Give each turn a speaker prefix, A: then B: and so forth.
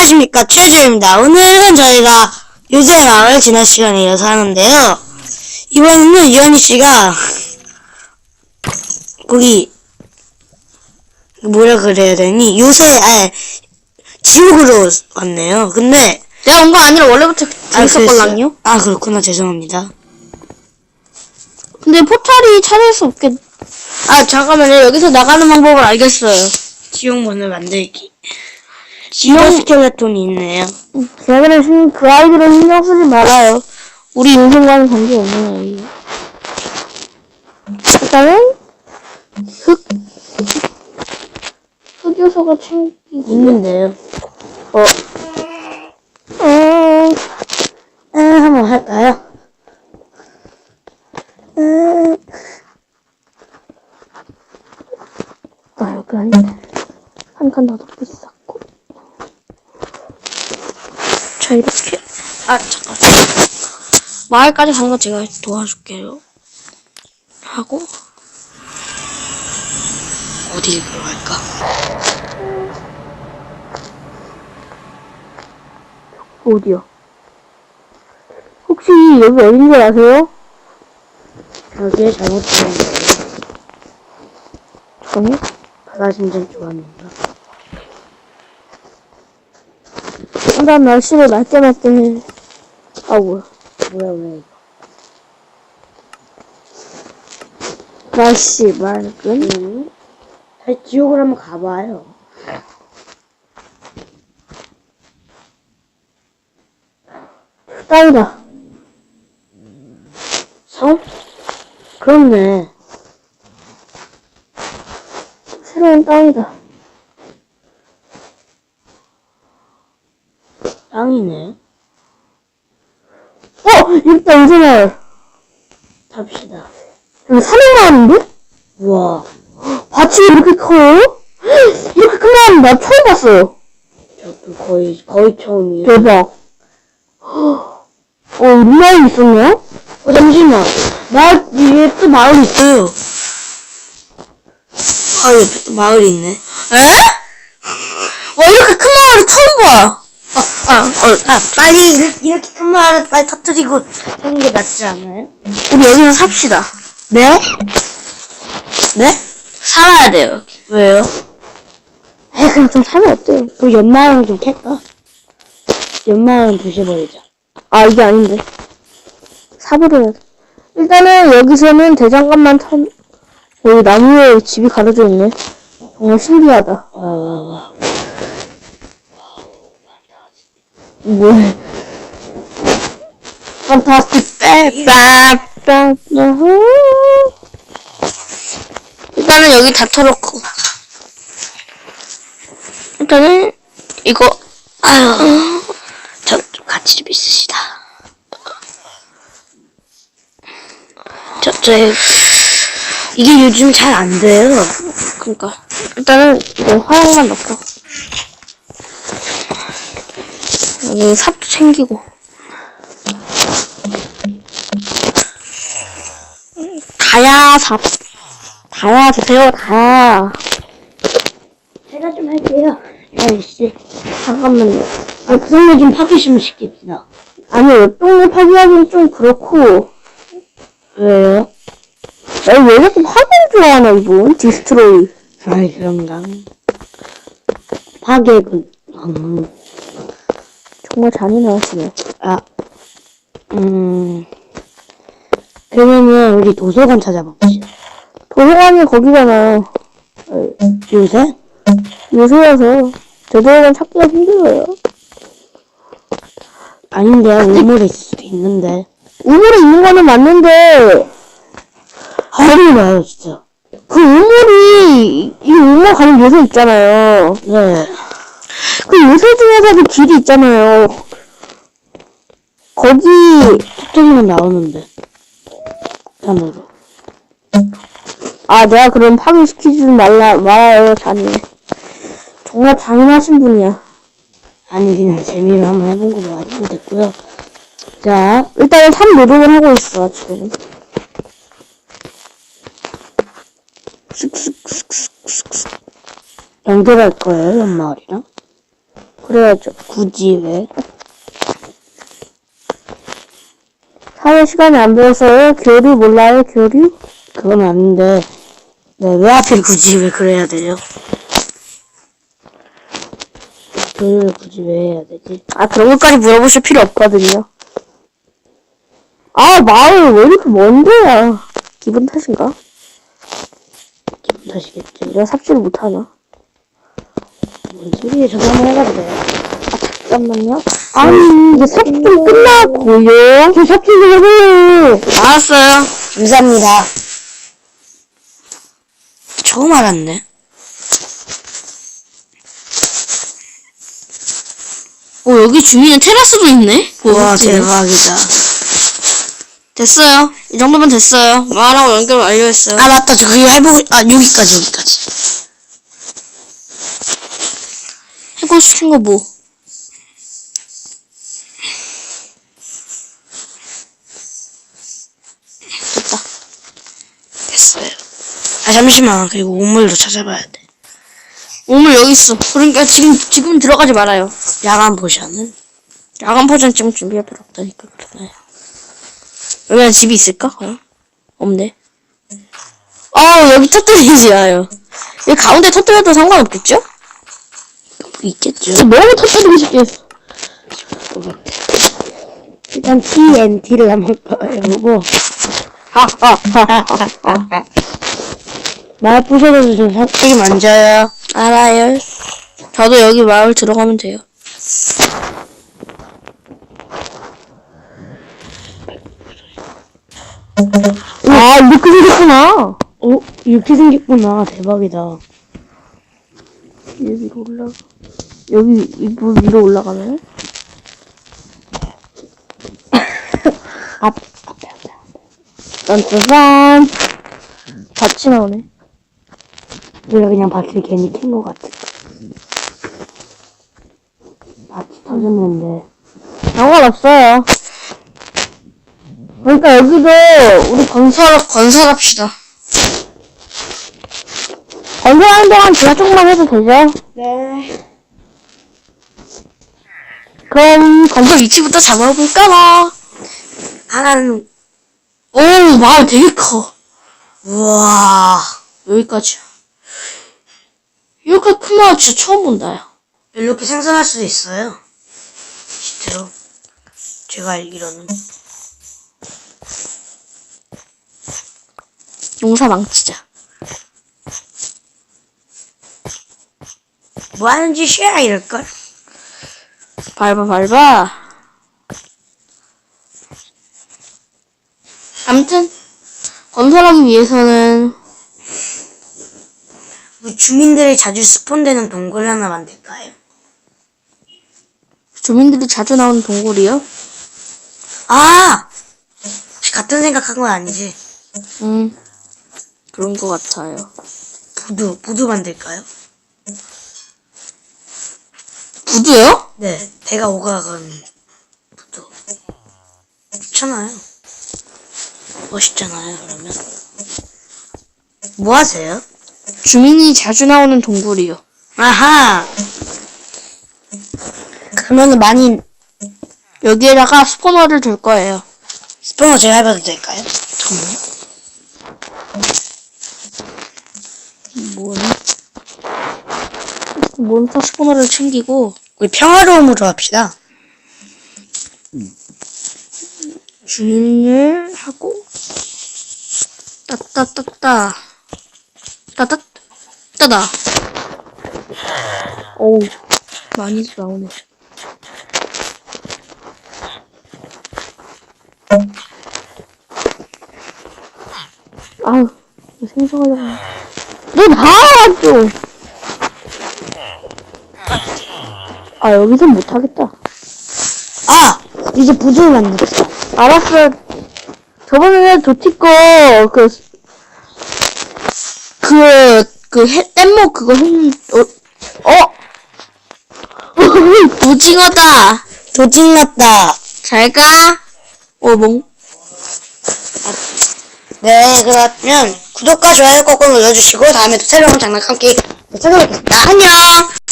A: 안녕하십니까 최주입니다. 오늘은 저희가 요새 마을 지난 시간에 이어서 하는데요. 이번에는 유한이 씨가 거기 뭐라 그래야 되니 요새 아 지옥으로 왔네요. 근데
B: 내가 온 거 아니라 원래부터
A: 아,
B: 재밌었걸랑요?
A: 그랬어요? 아 그렇구나 죄송합니다.
B: 근데 포탈이 찾을 수 없겠. 아 잠깐만요. 여기서 나가는 방법을 알겠어요.
A: 지옥문을 만들기. 지옥 스켈레톤이 있네요.
B: 걔네들은 신- 그 아이들은 신경 쓰지 말아요. 우리 인생과는 관계 없는 아이. 일단은 흙 흑요소가 챙기고.
A: 있는데요.
B: 어. 음.
A: 아, 한번 할까요?
B: 음. 아 여기 아닌데. 한칸 더 높이 쌓고. 자 이렇게. 아 잠깐. 마을까지 가는 거 제가 도와줄게요. 하고
A: 어디로 갈까?
B: 어디요? 혹시 여기 어딘지 아세요?
A: 여기에 잘못된
B: 잠깐요.
A: 바다심장 좋아합니다.
B: 난 날씨를 맑게 맑게 해. 아 뭐야?
A: 뭐야 왜 이거?
B: 날씨 맑은?
A: 응? 다시 지옥을 한번 가봐요.
B: 땅이다.
A: 성? 그렇네.
B: 새로운 땅이다.
A: 땅이네.
B: 어! 요새마을.
A: 탑시다.
B: 여기 산행마을인데?
A: 우와.
B: 밭이 이렇게 커요? 이렇게 큰 마을은 나 처음 봤어요.
A: 저도 거의, 거의 처음이에요.
B: 대박. 어, 이 마을 있었냐?
A: 어, 잠시만. 마을, 위에 또 마을 있어요. 아, 옆에 또 마을이 있네.
B: 에? 와, 이렇게 큰 마을을 처음 봐.
A: 아, 어, 아, 빨리, 이렇게, 이렇게 큰 마을을 빨리 터뜨리고 사는 게 낫지 않아요?
B: 우리 여기서 삽시다.
A: 네? 네?
B: 살아야 돼요.
A: 왜요?
B: 에 그냥 좀 살면 어때요?
A: 그럼 연마을은 좀 캘까? 연마을은 부셔버리자.
B: 아, 이게 아닌데. 돼. 일단은 여기서는 대장간만 턴, 여기 나무에 집이 가려져 있네. 정말 신기하다.
A: 와, 와, 와.
B: 뭐해. 판타스틱 빼빠빠 일단은 여기 다 털었고 일단은 이거
A: 아유, 저, 좀 같이 좀 있으시다.
B: 저, 저
A: 이게 요즘 잘 안 돼요.
B: 그니까. 일단은 이거 화약만 넣고 여기 삽도 챙기고 다야 삽 다야 주세요 다야
A: 제가 좀 할게요. 아이씨.
B: 잠깐만요
A: 아, 그걸로 좀 파기 좀 시킵시다.
B: 아니요 똥을 파기하기는 좀 그렇고
A: 왜요?
B: 아니 왜 자꾸 파기를 좋아하나 이분 디스트로이
A: 아이, 그런가. 파괴군. 음,
B: 정말 잔인하시네
A: 아, 음. 그러면은, 우리 도서관 찾아봅시다.
B: 도서관이 거기잖아요
A: 요새?
B: 요새여서 도서관 찾기가 힘들어요
A: 아닌데, 우물에 있을 수도 있는데.
B: 우물에 있는 거는 맞는데
A: 하지 마요, 진짜.
B: 그 우물이 이 우물 가는 요새 있잖아요.
A: 네.
B: 그 요새 중에서도 길이 있잖아요. 거기
A: 톡 터지면 나오는데. 산으로.
B: 아 내가 그럼 파괴시키지 말라 말아요 잔인. 정말 잔인하신 분이야.
A: 아니, 그냥 재미로 한번 해본 거 가지고 됐고요. 자,
B: 일단은 산 노동을 하고 있어 지금.
A: 연결할 거예요, 연마을이랑.
B: 그래야죠.
A: 굳이 왜?
B: 사회 시간에 안 배웠어요? 교류 몰라요? 교류?
A: 그건 아닌데. 네, 왜 하필 굳이 왜 그래야 돼요? 교육을 굳이 왜 해야 되지?
B: 아, 그런 것까지 물어보실 필요 없거든요. 아, 마을 왜 이렇게 먼데야? 기분 탓인가?
A: 기분 탓이겠지.
B: 내가 삽질을 못하나?
A: 뭔 저거 한번 해봐도 돼요.
B: 잠깐만요. 아니, 이게 삽질 끝나고요? 저 삽질 좀 해봐요.
A: 알았어요. 감사합니다. 처음 알았네.
C: 오, 어, 여기 주위에 테라스도 있네? 멋지네.
A: 대박이다.
C: 됐어요. 이 정도면 됐어요. 말하고 연결 완료했어요.
A: 아, 맞다. 저 그거 해보고, 아, 여기까지, 여기까지.
C: 해고 시킨 거 뭐? 됐다.
A: 됐어요. 아, 잠시만. 그리고 우물도 찾아봐야 돼.
C: 오늘 여기 있어. 그러니까 지금, 지금 들어가지 말아요.
A: 야간 포션은?
C: 야간 포장 지금 준비할 필요 없다니까, 그러나요. 여기는 집이 있을까? 과연? 없네. 아 여기 터뜨리지 마요. 여기 가운데 터뜨려도 상관없겠죠?
A: 있겠죠.
B: 너무 터뜨리고 싶겠어.
A: 일단 TNT를 한번.
B: 하하하하하.
A: 말 부셔도 좀 살짝 만져요.
C: 알아요. 저도 여기 마을 들어가면 돼요.
B: 아, 이렇게 생겼구나.
A: 어? 이렇게 생겼구나. 대박이다.
B: 얘 위로 올라가. 여기 이불 위로 올라가네.
A: 앞, 앞에, 앞에.
B: 짠짜잔. 같이 나오네.
A: 우리가 그냥 밭을 괜히 캔 것 같아. 밭이 터졌는데.
B: 상관없어요. 그러니까 여기도 우리
C: 건설, 건설합시다.
B: 건설하는 동안 제가 조금만 해도 되죠?
A: 네.
B: 그럼
C: 건설 위치부터 잡아볼까나.
A: 하나는,
C: 오, 마을 되게 커.
A: 우와.
C: 여기까지야. 이렇게 큰 마을 진짜 처음 본다, 야.
A: 이렇게 생성할 수도 있어요. 시트로. 제가 알기로는.
C: 농사 망치자.
A: 뭐 하는 짓이야, 이럴걸?
C: 밟아, 밟아. 아무튼, 건설하기 위해서는
A: 우리 주민들이 자주 스폰되는 동굴 하나 만들까요?
C: 주민들이 자주 나오는 동굴이요?
A: 아! 혹시 같은 생각한 건 아니지?
C: 음, 그런 것 같아요.
A: 부두, 부두 만들까요?
C: 부두요?
A: 네. 배가 오가건 부두. 좋잖아요. 멋있잖아요, 그러면. 뭐 하세요?
C: 주민이 자주 나오는 동굴이요.
A: 아하! 그러면은 많이
C: 여기에다가 스포너를 둘 거예요.
A: 스포너 제가 해봐도 될까요? 잠깐만요.
C: 뭐니? 몬스터 스포너를 챙기고,
A: 우리 평화로움으로 합시다.
C: 주인을 하고, 따따따따. 따따, 따다.
B: 어우
C: 많이 나오네.
B: 아우 생성하려고. 너 나와줘. 아 여기서 못하겠다.
A: 아! 이제 부두를 만들었어.
B: 알았어. 저번에 도티 거그
C: 그, 그, 해, 뗏목 그거 했는, 어, 어? 오징어다!
A: 도진났다.
C: 잘 가! 어, 멍,
A: 네, 그러면 구독과 좋아요 꼭꼭 눌러주시고 다음에 또 새로운 장난감 게임 찾아뵙겠습니다. 안녕!